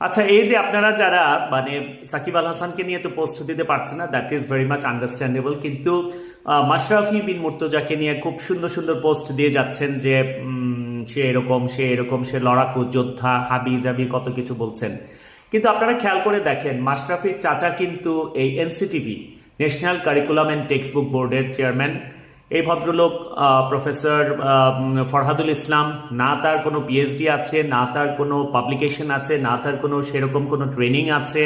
আচ্ছা এই যে আপনারা যারা মানে সাকিব আল হাসানকে নিয়ে তো পোস্ট দিতে পারছে না that is very much understandable কিন্তু মাশরাফি বিন মুর্তজাকে নিয়ে খুব সুন্দর সুন্দর পোস্ট দিয়ে যাচ্ছেন যে সে এরকম সে এরকম, সে লড়াকু, যোদ্ধা, হাবি জাবি, কত কিছু বলছেন। কিন্তু আপনারা খেয়াল করে দেখেন, মাশরাফির চাচা কিন্তু এই NCTB national curriculum and text book বোর্ডের চেয়ারম্যান এই ভদ্রলোক প্রফেসর ফরহাদুল ইসলাম না তার কোনো পিএইচডি আছে না তার কোনো পাবলিকেশন আছে না তার কোনো সেরকম কোনো ট্রেনিং আছে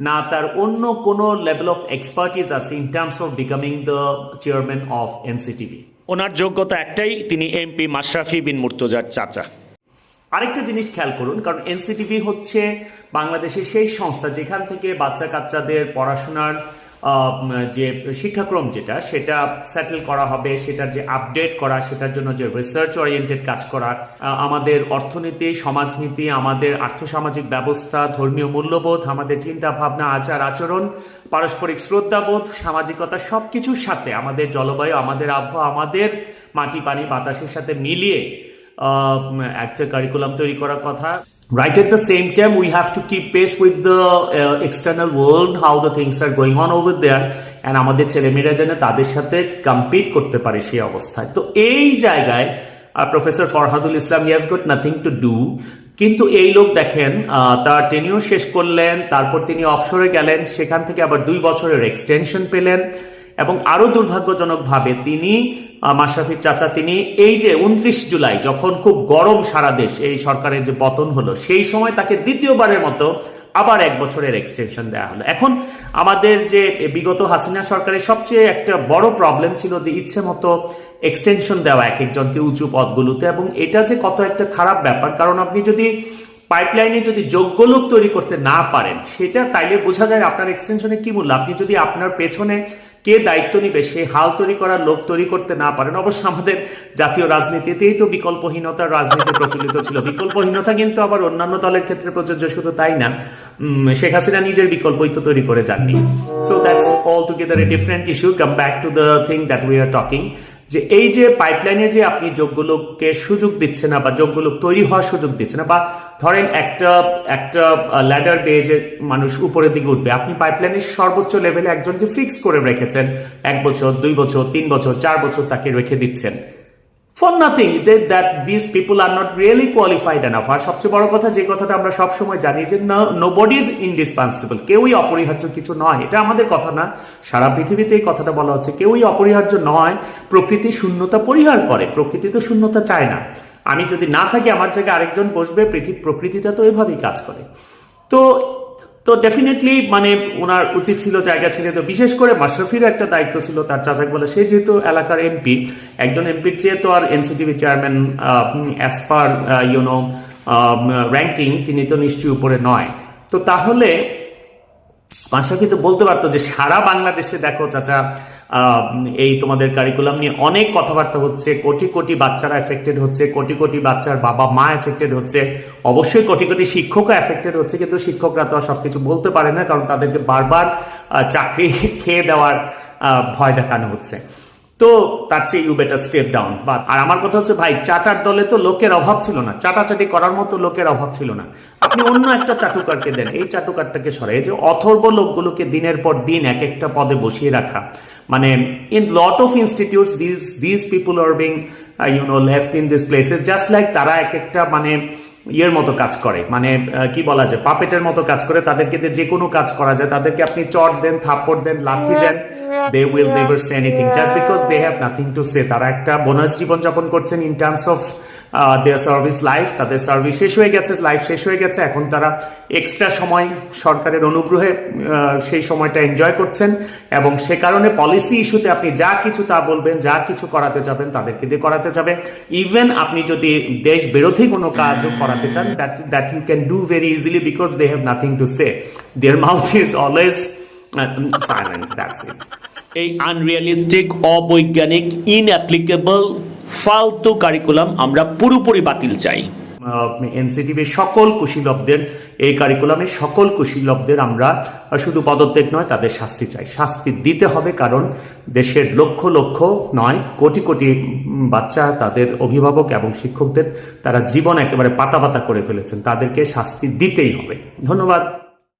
না তার অন্য কোনো লেভেল অফ এক্সপার্টিস আছে in terms of becoming the chairman of NCTB ওনার যোগ্যতা একটাই তিনি এমপি মাশরাফি বিন মুর্তজার চাচা। আরেকটা জিনিস খেয়াল করুন কারণ এনসিটিভি হচ্ছে বাংলাদেশের সেই সংস্থা যেখান থেকে বাচ্চা কাচ্চাদের পড়াশোনার যে শিক্ষাক্রম যেটা, সেটা সেটেল করা হবে, সেটার যে আপডেট করা, সেটার জন্য যে রিসার্চ ওরিয়েন্টেড কাজ করা আমাদের অর্থনীতি, সমাজনীতি, আমাদের আর্থসামাজিক ব্যবস্থা, ধর্মীয় মূল্যবোধ, আমাদের চিন্তা ভাবনা আচার, আচরণ, পারস্পরিক শ্রদ্ধাবোধ, সামাজিকতা সব কিছুর সাথে আমাদের জলবায়ু, আমাদের আবহাওয়া, আমাদের মাটি, পানি, বাতাসের সাথে মিলিয়ে একটা কারিকুলাম তৈরি করার কথা। Right at the same time we have to keep pace with the uh, external world how the things are going on over there আমাদের ছেলেমেয়েরা যেন তাদের সাথে কম্পিট করতে পারে সেই অবস্থায়। তো এই জায়গায় professor Farhadul Islam has got nothing to do কিন্তু এই লোক দেখেন তার টেনিও শেষ করলেন তারপর তিনি অবসরে গেলেন সেখান থেকে আবার দুই বছরের এক্সটেনশন পেলেন। এবং আরও দুর্ভাগ্যজনকভাবে তিনি মাশরাফির চাচা তিনি এই যে উনত্রিশ জুলাই যখন খুব গরম সারা দেশ এই সরকারের যে পতন হলো, সেই সময় তাকে দ্বিতীয়বারের মতো আবার এক বছরের এক্সটেনশন দেওয়া হলো। এখন আমাদের যে বিগত হাসিনা সরকারের সবচেয়ে একটা বড় প্রবলেম ছিল যে ইচ্ছে মতো এক্সটেনশন দেওয়া এক একজনকে উঁচু পদগুলোতে এবং এটা যে কত একটা খারাপ ব্যাপার। কারণ আপনি যদি পাইপলাইনে যদি যোগ্য লোক তৈরি করতে না পারেন, সেটা তাইলে বোঝা যায় আপনার এক্সটেনশনে কি মূল্য। আপনি যদি আপনার পেছনে কে দায়িত্ব নিবে? সেই হাল তৈরি করার লোক তৈরি করতে না পারেন। অবশ্য আমাদের জাতীয় রাজনীতিতেই তো বিকল্পহীনতার রাজনীতি প্রচলিত ছিল। বিকল্পহীনতা কিন্তু আবার অন্যান্য দলের ক্ষেত্রে প্রযোজ্য শুধু তাই না। শেখ হাসিনা নিজের বিকল্পই তো তৈরি করে যাননি। So that's all together a different issue come back to the thing that we are talking যে এই যে পাইপলাইনে যে আপনি যোগ্য লোককে সুযোগ দিচ্ছে না বা যোগ্য লোক তৈরি হওয়ার সুযোগ দিচ্ছে না বা ধরেন একটা একটা ল্যাডার বেয়ে যে মানুষ উপরের দিকে উঠবে, আপনি পাইপলাইনের সর্বোচ্চ লেভেলে একজনকে ফিক্স করে রেখেছেন, এক বছর, দুই বছর, তিন বছর, চার বছর তাকে রেখে দিচ্ছেন। For nothing that this people are not really qualified enough আর সবচেয়ে বড় কথা যে কথাটা আমরা সবসময় জানি যে নো বডি ইজ ইনডিসপেন্সিবল কেউই অপরিহার্য কিছু নয়। এটা আমাদের কথা না। সারা পৃথিবীতে এই কথাটা বলা হচ্ছে, কেউই অপরিহার্য নয়। প্রকৃতি শূন্যতা পরিহার করে। প্রকৃতি তো শূন্যতা চায় না। আমি যদি না থাকি, আমার জায়গায় আরেকজন বসবে, পৃথিবী, প্রকৃতিটা তো এভাবেই কাজ করে। তো তো ডেফিনেটলি মানে ওনার উচিত ছিল জায়গা ছেড়ে তো বিশেষ করে মাশরাফিরও একটা দায়িত্ব ছিল, তার চাচাক বলে। সে যেহেতু এলাকার এমপি একজন এমপির চেয়ে তো আর NCTB chairman as per you know ranking তিনি তো নিশ্চয়ই উপরে নয়। তো তাহলে মাশরাফি তো বলতে পারতো যে সারা বাংলাদেশে দেখো চাচা এই তোমাদের কারিকুলাম নিয়ে অনেক কথাবার্তা হচ্ছে, কোটি কোটি বাচ্চারা এফেক্টেড হচ্ছে, কোটি কোটি বাচ্চার বাবা মা এফেক্টেড হচ্ছে, অবশ্যই কোটি কোটি শিক্ষকও এফেক্টেড হচ্ছে, কিন্তু শিক্ষকরা তো সব কিছু বলতে পারে না, কারণ তাদেরকে বারবার চাকরি খেয়ে দেওয়ার ভয় দেখানো হচ্ছে। তো তার চেয়ে ইউ বেটার স্টেপ ডাউন বা আর আমার কথা হচ্ছে, ভাই, চাটার দলে তো লোকের অভাব ছিল না। চাটাচাটি করার মতো লোকের অভাব ছিল না। আপনি অন্য একটা চাটুকারকে দেন। এই চাটুকারটাকে এই যে অথর্ব লোকগুলোকে দিনের পর দিন এক একটা পদে বসিয়ে রাখা। মানে in lot of institutes this this people are being you know left in this places just like তারা এক একটা মানে ইয়ের মতো কাজ করে। মানে কি বলা যায় পাপেটের মতো কাজ করে। তাদেরকে যে কোনো কাজ করা যায়। তাদেরকে আপনি চট দেন, থাপ্পড় দেন, লাথি দেন they will never say anything just because they have nothing to say তারা একটা বোনাস জীবন যাপন করছেন in terms of their service life তাদের সার্ভিস শেষ হয়ে গেছে লাইফ শেষ হয়ে গেছে। এখন তারা এক্সট্রা সময় সরকারের অনুগ্রহে সেই সময়টা এনজয় করছেন এবং সে কারণে পলিসি ইস্যুতে আপনি যা কিছু তা বলবেন, যা কিছু করাতে যাবেন, তাদেরকে দিয়ে করাতে যাবে ইভেন আপনি যদি দেশ বিরোধী কোনো কাজও করাতে চান that that you can do very easily because they have nothing to say their mouth is always silent that's it এই আনরিয়ালিস্টিক অবৈজ্ঞানিক ইনঅ্যাপ্লিকেবল ফালতু কারিকুলাম আমরা পুরোপুরি বাতিল চাই। এনসিটিভির সকল কুশীলবদের, এই কারিকুলামে সকল কুশীলবদের আমরা শুধু পদত্যাগ নয়, তাদের শাস্তি চাই। শাস্তি দিতে হবে কারণ দেশের লক্ষ লক্ষ, নয়, কোটি কোটি বাচ্চা তাদের অভিভাবক এবং শিক্ষকদের, তারা জীবন একেবারে পাতা পাতা করে ফেলেছেন। তাদেরকে শাস্তি দিতেই হবে। ধন্যবাদ।